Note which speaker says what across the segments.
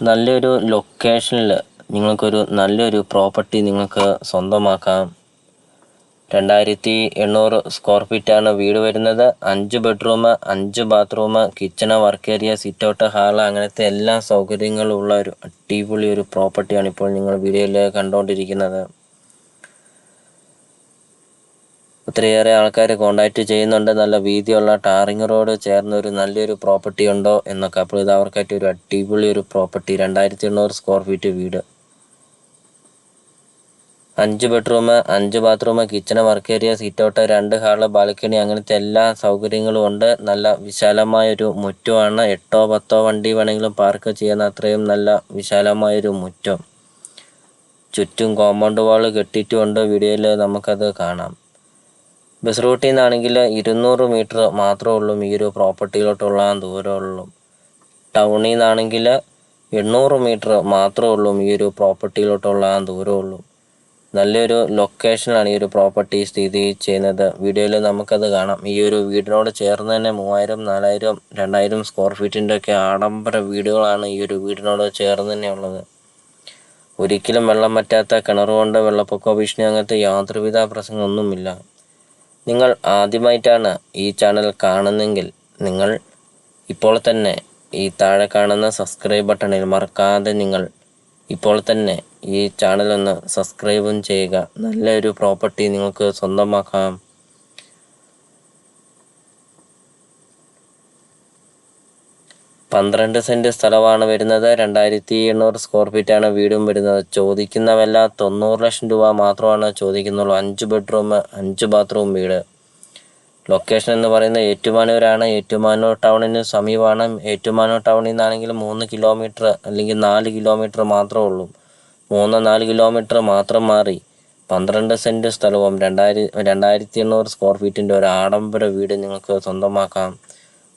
Speaker 1: നല്ലൊരു ലൊക്കേഷനിൽ നിങ്ങൾക്കൊരു നല്ലൊരു പ്രോപ്പർട്ടി നിങ്ങൾക്ക് സ്വന്തമാക്കാം. രണ്ടായിരത്തി എണ്ണൂറ് സ്ക്വയർ ഫീറ്റാണ് വീട് വരുന്നത്. അഞ്ച് ബെഡ്റൂം അഞ്ച് bathroom kitchen work area sit out hall അങ്ങനത്തെ എല്ലാ സൗകര്യങ്ങളും ഉള്ള ഒരു അടിപൊളി ഒരു പ്രോപ്പർട്ടിയാണ് ഇപ്പോൾ നിങ്ങൾ വീഡിയോയിൽ കണ്ടുകൊണ്ടിരിക്കുന്നത് ഒത്തിരിയേറെ ആൾക്കാർ കോണ്ടാക്ട് ചെയ്യുന്നുണ്ട്. നല്ല വീതിയുള്ള ടാറിങ് റോഡ് ചേർന്ന ഒരു നല്ലൊരു പ്രോപ്പർട്ടി ഉണ്ടോ എന്നൊക്കെ. അപ്പോൾ ഇത് അവർക്കായിട്ട് ഒരു അടിപൊളി ഒരു പ്രോപ്പർട്ടി രണ്ടായിരത്തി എണ്ണൂറ് സ്ക്വയർ ഫീറ്റ് വീട്. അഞ്ച് ബെഡ്റൂം അഞ്ച് bathroom kitchen work area sit out രണ്ട് ഹാൾ ബാൽക്കണി അങ്ങനത്തെ എല്ലാ സൗകര്യങ്ങളും ഉണ്ട്. നല്ല വിശാലമായൊരു മുറ്റമാണ്. എട്ടോ പത്തോ വണ്ടി വേണമെങ്കിലും പാർക്ക് ചെയ്യുന്ന അത്രയും നല്ല വിശാലമായൊരു മുറ്റം. ചുറ്റും കോമ്പൗണ്ട് വാൾ കെട്ടിയിട്ടുമുണ്ട് വീഡിയോയിൽ നമുക്കത് കാണാം. ബസ് റൂട്ടിൽ നിന്നാണെങ്കിൽ ഇരുന്നൂറ് മീറ്റർ മാത്രമേ ഉള്ളൂ. ഈ ഒരു പ്രോപ്പർട്ടിയിലോട്ടുള്ള ദൂരമുള്ളൂ ടൗണിൽ നിന്നാണെങ്കിൽ എണ്ണൂറ് മീറ്റർ മാത്രമേ ഉള്ളൂ. ഈ ഒരു പ്രോപ്പർട്ടിയിലോട്ടുള്ള ദൂരമുള്ളൂ നല്ലൊരു ലൊക്കേഷനാണ് ഈ ഒരു പ്രോപ്പർട്ടി സ്ഥിതി ചെയ്യുന്നത്. വീഡിയോയിൽ നമുക്കത് കാണാം. ഈ ഒരു വീടിനോട് ചേർന്ന് തന്നെ മൂവായിരം നാലായിരം രണ്ടായിരം സ്ക്വയർ ഫീറ്റിന്റെ ഒക്കെ ആഡംബര വീടുകളാണ് ഈ ഒരു വീടിനോട് ചേർന്ന് തന്നെ ഉള്ളത്. ഒരിക്കലും വെള്ളം പറ്റാത്ത കിണറുകൊണ്ട് വെള്ളപ്പൊക്ക ഭീഷണി അങ്ങനത്തെ യാതൊരുവിധ പ്രശ്നമൊന്നുമില്ല നിങ്ങൾ ആദ്യമായിട്ടാണ് ഈ ചാനൽ കാണുന്നെങ്കിൽ നിങ്ങൾ ഇപ്പോൾ തന്നെ ഈ താഴെ കാണുന്ന സബ്സ്ക്രൈബ് ബട്ടണിൽ മറക്കാതെ നിങ്ങൾ ഇപ്പോൾ തന്നെ ഈ ചാനൽ ഒന്ന് സബ്സ്ക്രൈബും ചെയ്യുക. നല്ലൊരു പ്രോപ്പർട്ടി നിങ്ങൾക്ക് സ്വന്തമാക്കാം. പന്ത്രണ്ട് സെന്റ് സ്ഥലമാണ് വരുന്നത്. രണ്ടായിരത്തി എണ്ണൂറ് സ്ക്വയർ ഫീറ്റ് ആണ് വീടും വരുന്നത്. ചോദിക്കുന്നവല്ല തൊണ്ണൂറ് ലക്ഷം രൂപ മാത്രമാണ് ചോദിക്കുന്നുള്ളൂ. അഞ്ച് ബെഡ്റൂം അഞ്ച് ബാത്റൂം വീട്. ലൊക്കേഷൻ എന്ന് പറയുന്നത് ഏറ്റുമാനൂരാണ്. ഏറ്റുമാനൂർ ടൗണിന് സമീപമാണ്. ഏറ്റുമാനൂർ ടൗണിൽ നിന്നാണെങ്കിൽ മൂന്ന് കിലോമീറ്റർ അല്ലെങ്കിൽ നാല് കിലോമീറ്റർ മാത്രമേ ഉള്ളൂ. മൂന്ന് നാല് കിലോമീറ്റർ മാത്രം മാറി. പന്ത്രണ്ട് സെന്റ് സ്ഥലവും രണ്ടായിരം രണ്ടായിരത്തി എണ്ണൂറ് സ്ക്വയർ ഫീറ്റിന്റെ ഒരു ആഡംബര വീട് നിങ്ങൾക്ക് സ്വന്തമാക്കാം.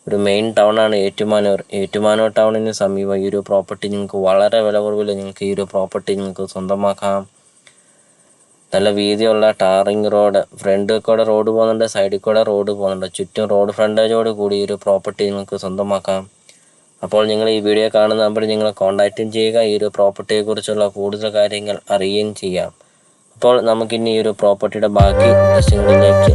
Speaker 1: ഒരു മെയിൻ ടൗൺ ആണ് ഏറ്റുമാനൂർ. ഏറ്റുമാനൂർ ടൗണിന് സമീപം ഈ ഒരു പ്രോപ്പർട്ടി നിങ്ങൾക്ക് വളരെ വില കുറവിൽ നിങ്ങൾക്ക് ഈ ഒരു പ്രോപ്പർട്ടി നിങ്ങൾക്ക് സ്വന്തമാക്കാം. നല്ല വീതിയുള്ള ടാറിങ് റോഡ് ഫ്രണ്ട് കൂടെ റോഡ് പോകുന്നുണ്ട് സൈഡിൽ കൂടെ റോഡ് പോകുന്നുണ്ട്. ചുറ്റും റോഡ് ഫ്രണ്ടേജോട് കൂടി ഈ ഒരു പ്രോപ്പർട്ടി നിങ്ങൾക്ക് സ്വന്തമാക്കാം. അപ്പോൾ നിങ്ങൾ ഈ വീഡിയോ കാണുന്ന നമ്പർ നിങ്ങൾ കോൺടാക്റ്റും ചെയ്യുക ഈ ഒരു പ്രോപ്പർട്ടിയെക്കുറിച്ചുള്ള കൂടുതൽ കാര്യങ്ങൾ അറിയുകയും ചെയ്യാം. അപ്പോൾ നമുക്കിനി ഈ ഒരു പ്രോപ്പർട്ടിയുടെ ബാക്കി ദൃശ്യങ്ങളിലേക്ക്